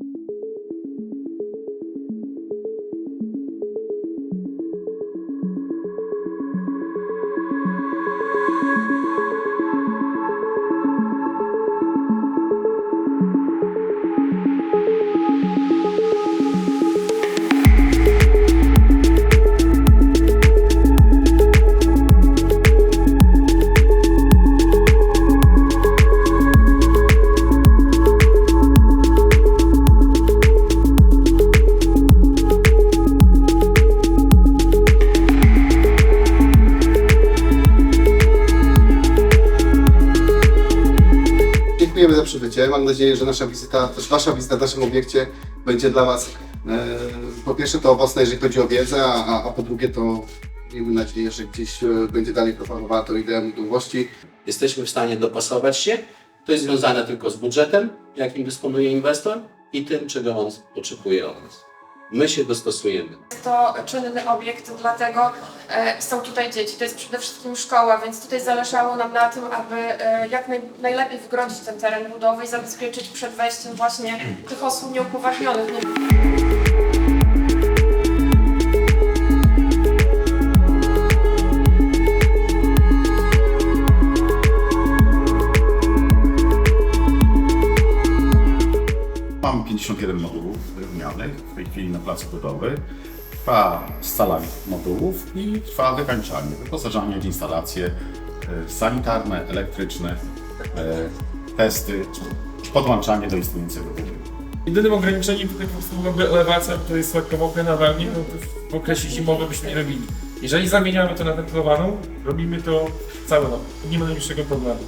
you Dziękujemy za przybycie. Mam nadzieję, że nasza wizyta, też Wasza wizyta w naszym obiekcie będzie dla Was e, po pierwsze to owocna, jeżeli chodzi o wiedzę, a, a- po drugie to miejmy nadzieję, że gdzieś e, będzie dalej propagowana to idea niepodległości. Jesteśmy w stanie dopasować się. To jest związane tylko z budżetem, jakim dysponuje inwestor i tym, czego on oczekuje od nas. My się dostosujemy. To czynny obiekt, dlatego e, są tutaj dzieci. To jest przede wszystkim szkoła, więc tutaj zależało nam na tym, aby e, jak naj, najlepiej wgrodzić ten teren budowy i zabezpieczyć przed wejściem właśnie tych osób nieupoważnionych. 51 modułów wymienionych w tej chwili na placu budowy. Trwa scalanie modułów i trwa wykańczanie, wyposażanie w instalacje e, sanitarne, elektryczne, e, testy, podłączanie do istniejącego budynku. Jedynym ograniczeniem tutaj po prostu byłaby elewacja, to jest lekko mokre nawalnie, no w okresie zimowym byśmy nie robili. Jeżeli zamieniamy to na wentylowaną, robimy to całe noc. Nie ma najmniejszego problemu.